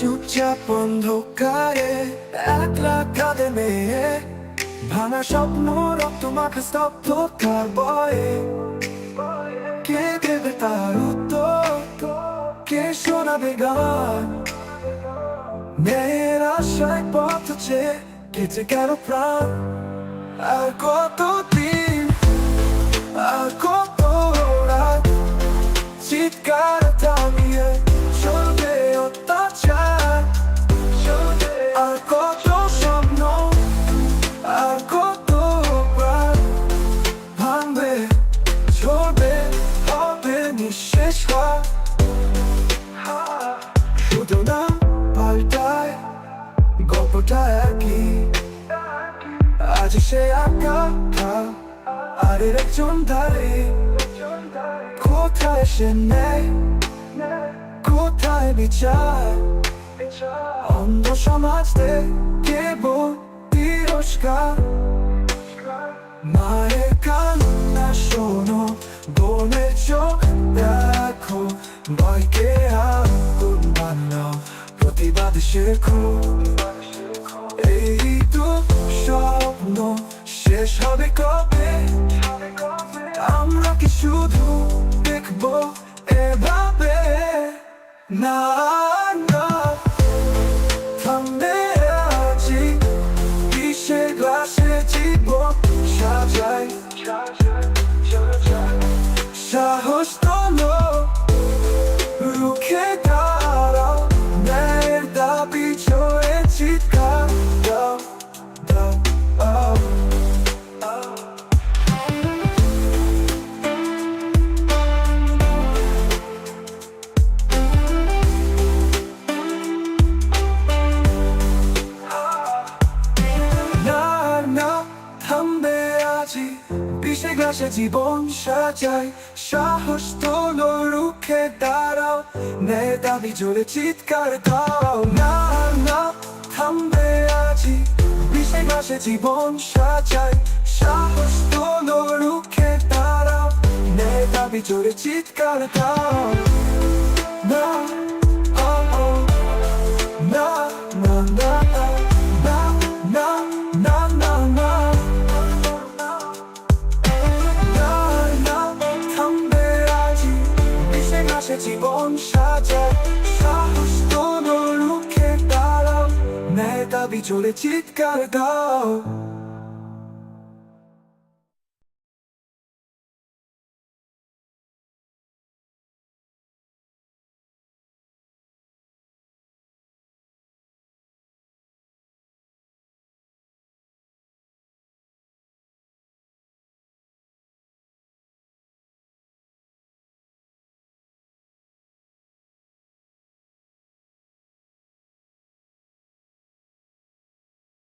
চুপচাপ অন্ধকারে, একলা কাঁদে মেয়ে। ভাঙা স্বপ্ন, রক্ত মাখা স্তব্ধতার বয়ে। কে দেবে তার উত্তর? কে শোনাবে গান? মেয়ের আশায় পথ চেয়ে কেটে প্রাণ। আর কত দিন, আর কত রাত, চিৎকার থামিয়ে গল্পটা একই। আজ সে আঁকা আর এর একজন ধারে। কোথায় সে নেই কোথায় বিচার? অন্ধ সমাজ কেবল তিরস্কার। মায়ের কান্না শোনো, বোনের চোখ দেখো, ভয়কে আগুন বানাও, প্রতিবাদ শেখো। শেষ হবে কবে? আমরা কি শুধু দেখব এভাবে? না না। থামবে সাজাই সাহস আজি বিষে গ্লাসে জীবন সাজাই। সাহস তোলো, রুখে দাঁড়াও নে দাবি জোরে চিৎকার দাও না না, থামবে আজি পিসে গ্লাসে জীবন সাজাই। সাহস তোলো, রুখে দাঁড়াও নে দাবি জোরে চিৎকার দাও না সে জীবন সাজায়। সাহস কোন রুখে দাঁড়াও। নেতাবি চলে চিৎকার দাও।